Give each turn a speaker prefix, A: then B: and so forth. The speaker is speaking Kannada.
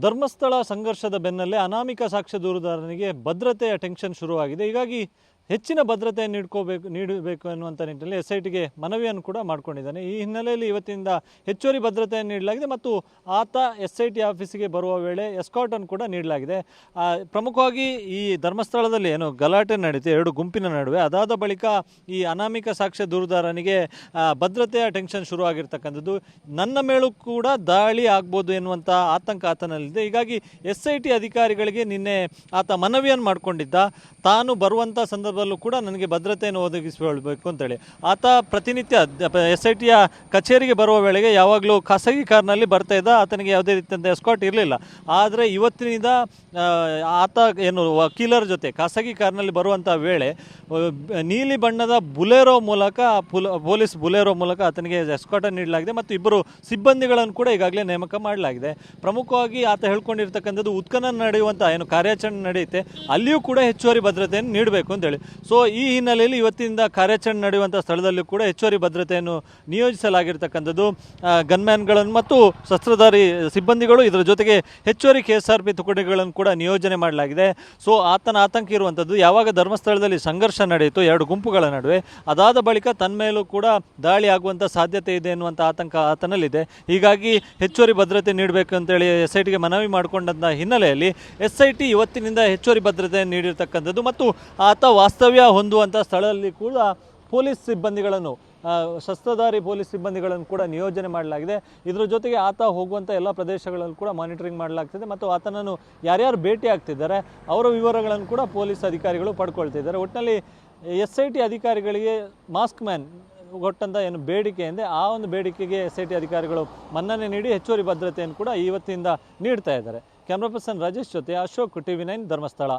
A: ಧರ್ಮಸ್ಥಳ ಸಂಘರ್ಷದ ಬೆನ್ನಲ್ಲೇ ಅನಾಮಿಕ ಸಾಕ್ಷ್ಯ ದೂರುದಾರನಿಗೆ ಭದ್ರತೆಯ ಟೆನ್ಷನ್ ಶುರುವಾಗಿದೆ. ಹೀಗಾಗಿ ಹೆಚ್ಚಿನ ಭದ್ರತೆಯನ್ನು ನೀಡ್ಕೋಬೇಕು, ನೀಡಬೇಕು ಅನ್ನುವಂಥ ನಿಟ್ಟಿನಲ್ಲಿ ಎಸ್ ಐ ಟಿಗೆ ಮನವಿಯನ್ನು ಕೂಡ ಮಾಡಿಕೊಂಡಿದ್ದಾನೆ. ಈ ಹಿನ್ನೆಲೆಯಲ್ಲಿ ಇವತ್ತಿನಿಂದ ಹೆಚ್ಚುವರಿ ಭದ್ರತೆಯನ್ನು ನೀಡಲಾಗಿದೆ ಮತ್ತು ಆತ ಎಸ್ ಐ ಟಿ ಆಫೀಸಿಗೆ ಬರುವ ವೇಳೆ ಎಸ್ಕಾಟನ್ನು ಕೂಡ ನೀಡಲಾಗಿದೆ. ಪ್ರಮುಖವಾಗಿ ಈ ಧರ್ಮಸ್ಥಳದಲ್ಲಿ ಏನು ಗಲಾಟೆ ನಡೀತು, ಎರಡು ಗುಂಪಿನ ನಡುವೆ, ಅದಾದ ಬಳಿಕ ಈ ಅನಾಮಿಕ ಸಾಕ್ಷ್ಯ ದೂರುದಾರನಿಗೆ ಭದ್ರತೆಯ ಟೆನ್ಷನ್ ಶುರುವಾಗಿರ್ತಕ್ಕಂಥದ್ದು. ನನ್ನ ಮೇಲೂ ಕೂಡ ದಾಳಿ ಆಗ್ಬೋದು ಎನ್ನುವಂಥ ಆತಂಕ ಆತನಲ್ಲಿದೆ. ಹೀಗಾಗಿ ಎಸ್ ಐ ಟಿ ಅಧಿಕಾರಿಗಳಿಗೆ ನಿನ್ನೆ ಆತ ಮನವಿಯನ್ನು ಮಾಡಿಕೊಂಡಿದ್ದ. ತಾನು ಬರುವಂಥ ಸಂದರ್ಭದಲ್ಲೂ ಕೂಡ ನನಗೆ ಭದ್ರತೆಯನ್ನು ಒದಗಿಸಿಕೊಳ್ಬೇಕು ಅಂತೇಳಿ. ಆತ ಪ್ರತಿನಿತ್ಯ ಎಸ್ ಐ ಟಿಯ ಕಚೇರಿಗೆ ಬರುವ ವೇಳೆಗೆ ಯಾವಾಗಲೂ ಖಾಸಗಿ ಕಾರ್ನಲ್ಲಿ ಬರ್ತಾ ಇದ್ದ ಆತನಿಗೆ ಯಾವುದೇ ರೀತಿಯಂಥ ಎಸ್ಕಾಟ್ ಇರಲಿಲ್ಲ. ಆದರೆ ಇವತ್ತಿನಿಂದ ಆತ ಏನು ವಕೀಲರ ಜೊತೆ ಖಾಸಗಿ ಕಾರ್ನಲ್ಲಿ ಬರುವಂಥ ವೇಳೆ ನೀಲಿ ಬಣ್ಣದ ಬುಲೆರೋ ಮೂಲಕ ಪುಲ- ಪೊಲೀಸ್ ಬುಲೆರೋ ಮೂಲಕ ಆತನಿಗೆ ಎಸ್ಕಾಟನ್ನು ನೀಡಲಾಗಿದೆ ಮತ್ತು ಇಬ್ಬರು ಸಿಬ್ಬಂದಿಗಳನ್ನು ಕೂಡ ಈಗಾಗಲೇ ನೇಮಕ ಮಾಡಲಾಗಿದೆ. ಪ್ರಮುಖವಾಗಿ ಆತ ಹೇಳ್ಕೊಂಡಿರ್ತಕ್ಕಂಥದ್ದು, ಉತ್ಖನನ ನಡೆಯುವಂಥ ಏನು ಕಾರ್ಯಾಚರಣೆ ನಡೆಯುತ್ತೆ, ಅಲ್ಲಿಯೂ ಕೂಡ ಹೆಚ್ಚುವರಿ ಭದ್ರತೆಯನ್ನು ನೀಡಬೇಕು ಅಂತೇಳಿ. ಸೊ ಈ ಹಿನ್ನೆಲೆಯಲ್ಲಿ ಇವತ್ತಿನಿಂದ ಕಾರ್ಯಾಚರಣೆ ನಡೆಯುವಂಥ ಸ್ಥಳದಲ್ಲೂ ಕೂಡ ಹೆಚ್ಚುವರಿ ಭದ್ರತೆಯನ್ನು ನಿಯೋಜಿಸಲಾಗಿರ್ತಕ್ಕಂಥದ್ದು. ಗನ್ಮ್ಯಾನ್ಗಳನ್ನು ಮತ್ತು ಶಸ್ತ್ರಧಾರಿ ಸಿಬ್ಬಂದಿಗಳು ಇದರ ಜೊತೆಗೆ ಹೆಚ್ಚುವರಿ ಕೆ ಎಸ್ ಆರ್ ಪಿ ತುಕಡಿಗಳನ್ನು ಕೂಡ ನಿಯೋಜನೆ ಮಾಡಲಾಗಿದೆ. ಸೊ ಆತನ ಆತಂಕ ಇರುವಂಥದ್ದು, ಯಾವಾಗ ಧರ್ಮಸ್ಥಳದಲ್ಲಿ ಸಂಘರ್ಷ ನಡೆಯಿತು, ಎರಡು ಗುಂಪುಗಳ ನಡುವೆ, ಅದಾದ ಬಳಿಕ ತನ್ನ ಮೇಲೂ ಕೂಡ ದಾಳಿ ಆಗುವಂಥ ಸಾಧ್ಯತೆ ಇದೆ ಎನ್ನುವಂಥ ಆತಂಕ ಆತನಲ್ಲಿದೆ. ಹೀಗಾಗಿ ಹೆಚ್ಚುವರಿ ಭದ್ರತೆ ನೀಡಬೇಕು ಅಂತೇಳಿ ಎಸ್ ಐ ಟಿಗೆ ಮನವಿ ಮಾಡಿಕೊಂಡಂಥ ಹಿನ್ನೆಲೆಯಲ್ಲಿ ಎಸ್ ಐ ಟಿ ಇವತ್ತಿನಿಂದ ಹೆಚ್ಚುವರಿ ಭದ್ರತೆ ನೀಡಿರ್ತಕ್ಕಂಥದ್ದು ಮತ್ತು ಆತ ವಾಸ್ತವ್ಯ ಹೊಂದುವಂಥ ಸ್ಥಳದಲ್ಲಿ ಕೂಡ ಪೊಲೀಸ್ ಸಿಬ್ಬಂದಿಗಳನ್ನು ಶಸ್ತ್ರಧಾರಿ ಪೊಲೀಸ್ ಸಿಬ್ಬಂದಿಗಳನ್ನು ಕೂಡ ನಿಯೋಜನೆ ಮಾಡಲಾಗಿದೆ. ಇದರ ಜೊತೆಗೆ ಆತ ಹೋಗುವಂಥ ಎಲ್ಲ ಪ್ರದೇಶಗಳಲ್ಲೂ ಕೂಡ ಮಾನಿಟರಿಂಗ್ ಮಾಡಲಾಗ್ತಿದೆ ಮತ್ತು ಆತನನ್ನು ಯಾರ್ಯಾರು ಭೇಟಿ ಆಗ್ತಿದ್ದಾರೆ, ಅವರ ವಿವರಗಳನ್ನು ಕೂಡ ಪೊಲೀಸ್ ಅಧಿಕಾರಿಗಳು ಪಡ್ಕೊಳ್ತಿದ್ದಾರೆ. ಒಟ್ಟಿನಲ್ಲಿ ಎಸ್ ಐ ಟಿ ಅಧಿಕಾರಿಗಳಿಗೆ ಮಾಸ್ಕ್ ಮ್ಯಾನ್ ಕೊಟ್ಟಂಥ ಏನು ಬೇಡಿಕೆ ಇದೆ, ಆ ಒಂದು ಬೇಡಿಕೆಗೆ ಎಸ್ ಐ ಟಿ ಅಧಿಕಾರಿಗಳು ಮನ್ನಣೆ ನೀಡಿ ಹೆಚ್ಚುವರಿ ಭದ್ರತೆಯನ್ನು ಕೂಡ ಇವತ್ತಿನಿಂದ ನೀಡ್ತಾ ಇದ್ದಾರೆ. ಕ್ಯಾಮ್ರಾ ಪರ್ಸನ್ ರಾಜೇಶ್ ಜೊತೆ ಅಶೋಕ್ ಟಿವಿ ನೈನ್ ಧರ್ಮಸ್ಥಳ.